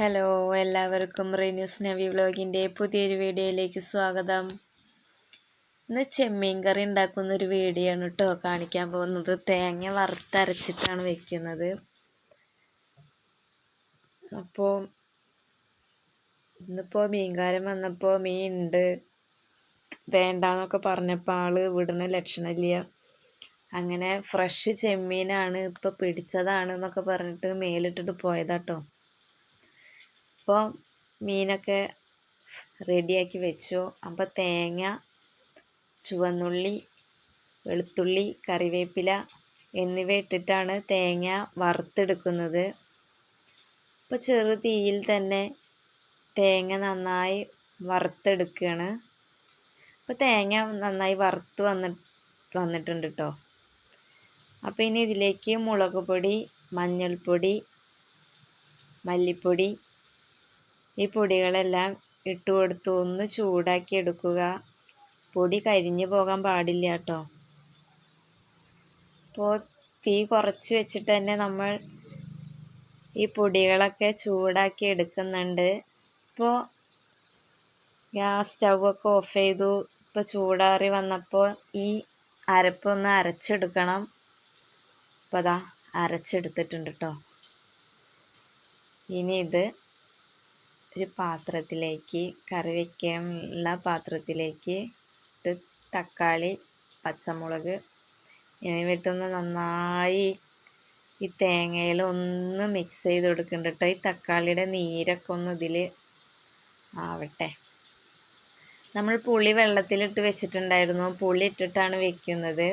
Hello എല്ലാവർക്കും റീന്യൂസ് നവി വ്ലോഗിന്റെ പുതിയൊരു വീഡിയോയിലേക്ക് സ്വാഗതം. ഇന്ന് ചെമ്മീൻ കറി ഉണ്ടാക്കുന്ന ഒരു വീഡിയോ ആണ് കേട്ടോ കാണിക്കാൻ പോകുന്നത്. തേങ്ങ വറുത്തരച്ചിട്ടാണ് വെക്കുന്നത്. അപ്പോൾ ഇന്നിപ്പോൾ മീൻകാരൻ വന്നപ്പോൾ മീൻ ഉണ്ട് വേണ്ടാന്നൊക്കെ പറഞ്ഞപ്പോൾ ആൾ വിടുന്ന ലക്ഷണമില്ല അങ്ങനെ ഫ്രഷ് ചെമ്മീനാണ് ഇപ്പോൾ പിടിച്ചതാണ് എന്നൊക്കെ പറഞ്ഞിട്ട് മേലിട്ടിട്ട് പോയതാട്ടോ അപ്പോൾ മീനൊക്കെ റെഡിയാക്കി വെച്ചു. അപ്പോൾ തേങ്ങ ചുവന്നുള്ളി വെളുത്തുള്ളി കറിവേപ്പില എന്നിവ ഇട്ടിട്ടാണ് തേങ്ങ വറുത്തെടുക്കുന്നത്. അപ്പോൾ ചെറു തീയിൽ തന്നെ തേങ്ങ നന്നായി വറുത്തെടുക്കുകയാണ്. അപ്പോൾ തേങ്ങ നന്നായി വറുത്ത് വന്നി വന്നിട്ടുണ്ട് കേട്ടോ അപ്പോൾ ഇനി ഇതിലേക്ക് മുളക് പൊടി മഞ്ഞൾപ്പൊടി മല്ലിപ്പൊടി ഈ പൊടികളെല്ലാം ഇട്ട് കൊടുത്ത് ഒന്ന് ചൂടാക്കി എടുക്കുക. പൊടി കരിഞ്ഞു പോകാൻ പാടില്ല കേട്ടോ. അപ്പോൾ തീ കുറച്ച് വെച്ചിട്ട് തന്നെ നമ്മൾ ഈ പൊടികളൊക്കെ ചൂടാക്കി എടുക്കുന്നുണ്ട്. ഇപ്പോൾ ഗ്യാസ് സ്റ്റൗവൊക്കെ ഓഫ് ചെയ്തു. ഇപ്പോൾ ചൂടാറി വന്നപ്പോൾ ഈ അരപ്പൊന്ന് അരച്ചെടുക്കണം. ഇപ്പോൾ അതാ അരച്ചെടുത്തിട്ടുണ്ട് കേട്ടോ. ഇനി ഇത് ഒരു പാത്രത്തിലേക്ക് കറി വയ്ക്കാനുള്ള പാത്രത്തിലേക്ക് ഒരു തക്കാളി പച്ചമുളക് എന്നിവയിട്ടൊന്ന് നന്നായി ഈ തേങ്ങയിൽ ഒന്ന് മിക്സ് ചെയ്ത് കൊടുക്കുന്നുണ്ട് കേട്ടോ ഈ തക്കാളിയുടെ നീരൊക്കെ ഒന്ന് ഇതിൽ ആവട്ടെ. നമ്മൾ പുളി വെള്ളത്തിലിട്ട് വെച്ചിട്ടുണ്ടായിരുന്നു. പുളി ഇട്ടിട്ടാണ് വെക്കുന്നത്.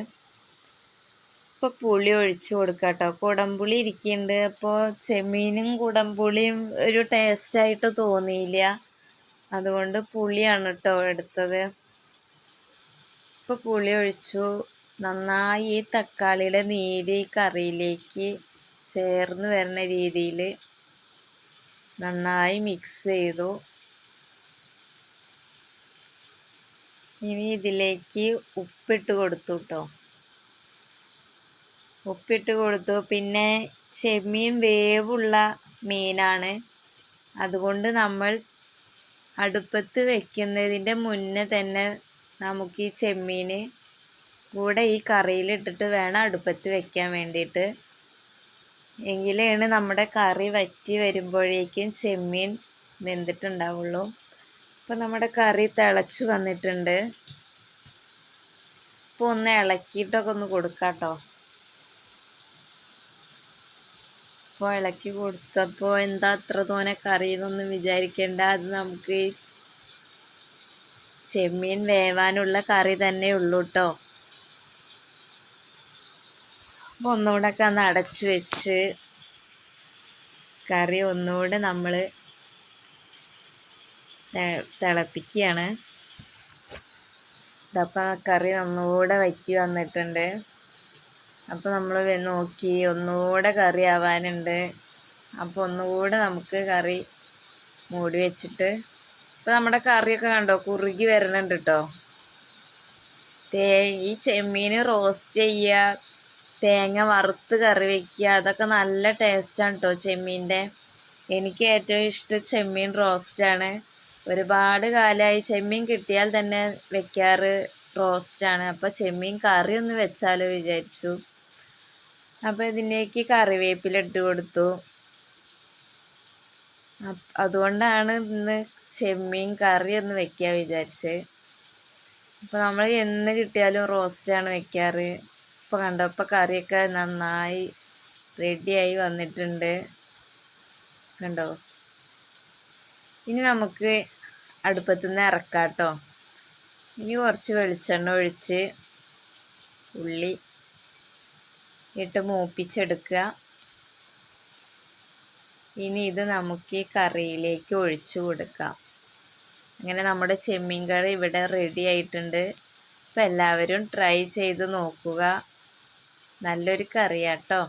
ഇപ്പോൾ പുളി ഒഴിച്ചു കൊടുക്കുക കേട്ടോ കുടംപുളി ഇരിക്കുന്നുണ്ട് അപ്പോൾ ചെമ്മീനും കുടംപുളിയും ഒരു ടേസ്റ്റായിട്ട് തോന്നിയില്ല. അതുകൊണ്ട് പുളിയാണ് കേട്ടോ എടുത്തത്. ഇപ്പോൾ പുളി ഒഴിച്ചു. നന്നായി ഈ തക്കാളിയുടെ നീര് ഈ കറിയിലേക്ക് ചേർന്ന് വരുന്ന രീതിയിൽ നന്നായി മിക്സ് ചെയ്തു. ഇനി ഇതിലേക്ക് ഉപ്പിട്ട് കൊടുത്തു കേട്ടോ ഉപ്പിട്ട് കൊടുത്തു. പിന്നെ ചെമ്മീൻ വേവുള്ള മീനാണ്. അതുകൊണ്ട് നമ്മൾ അടുപ്പത്ത് വെക്കുന്നതിന്റെ മുന്നേ തന്നെ നമുക്ക് ഈ ചെമ്മീൻ കൂടെ ഈ കറിയിലിട്ടിട്ട് വേണം അടുപ്പത്ത് വെക്കാൻ വേണ്ടിയിട്ട്. എങ്കിലാണ് നമ്മുടെ കറി വറ്റി വരുമ്പോഴേക്കും ചെമ്മീൻ വെന്തിട്ടുണ്ടാവുള്ളൂ. അപ്പോൾ നമ്മുടെ കറി തിളച്ച് വന്നിട്ടുണ്ട്. അപ്പോൾ ഒന്ന് ഇളക്കിയിട്ടൊക്കെ ഒന്ന് കൊടുക്കാം കേട്ടോ അപ്പോൾ ഇളക്കി കൊടുത്തപ്പോൾ എന്താ അത്ര തോനെ കറി എന്നൊന്നും വിചാരിക്കേണ്ട. അത് നമുക്ക് ചെമ്മീൻ വേവാനുള്ള കറി തന്നെ ഉള്ളൂ കേട്ടോ അപ്പോൾ ഒന്നുകൂടെ ഒക്കെ ഒന്ന് അടച്ചു വെച്ച് കറി ഒന്നുകൂടെ നമ്മൾ തിളപ്പിക്കുകയാണ്. ഇതപ്പോൾ കറി ഒന്നുകൂടെ വറ്റി വന്നിട്ടുണ്ട്. അപ്പോൾ നമ്മൾ നോക്കി ഒന്നുകൂടെ കറി ആവാനുണ്ട്. അപ്പോൾ ഒന്നുകൂടെ നമുക്ക് കറി മൂടി വെച്ചിട്ട് ഇപ്പോൾ നമ്മുടെ കറിയൊക്കെ കണ്ടോ? കുറുകി വരുന്നുണ്ട് കേട്ടോ തേ ഈ ചെമ്മീൻ റോസ്റ്റ് ചെയ്യുക തേങ്ങ വറുത്ത് കറി വയ്ക്കുക അതൊക്കെ നല്ല ടേസ്റ്റാണ് കേട്ടോ ചെമ്മീന്റെ എനിക്ക് ഏറ്റവും ഇഷ്ടം ചെമ്മീൻ റോസ്റ്റാണ്. ഒരുപാട് കാലമായി ചെമ്മീൻ കിട്ടിയാൽ തന്നെ വെക്കാറ് റോസ്റ്റാണ്. അപ്പോൾ ചെമ്മീൻ കറി ഒന്ന് വെച്ചാലോ വിചാരിച്ചു. അപ്പോൾ ഇതിലേക്ക് കറിവേപ്പില ഇട്ട് കൊടുത്തു. അതുകൊണ്ടാണ് ഇന്ന് ചെമ്മീൻ കറി ഒന്ന് വെക്കാൻ വിചാരിച്ചത് അപ്പോൾ നമ്മൾ എന്ന് കിട്ടിയാലും റോസ്റ്റാണ് വെക്കാറ്. ഇപ്പോൾ കണ്ടപ്പോൾ കറിയൊക്കെ നന്നായി റെഡിയായി വന്നിട്ടുണ്ട്. കണ്ടോ? ഇനി നമുക്ക് അടുപ്പത്തുനിന്ന് ഇറക്കാം കേട്ടോ ഇനി കുറച്ച് വെളിച്ചെണ്ണ ഒഴിച്ച് ഉള്ളി ഇട്ട് മൂപ്പിച്ചെടുക്കുക. ഇനി ഇത് നമുക്ക് ഈ കറിയിലേക്ക് ഒഴിച്ചു കൊടുക്കാം. അങ്ങനെ നമ്മുടെ ചെമ്മീൻ കറി ഇവിടെ റെഡി ആയിട്ടുണ്ട്. അപ്പോൾ എല്ലാവരും ട്രൈ ചെയ്ത് നോക്കുക. നല്ലൊരു കറിയാട്ടോ.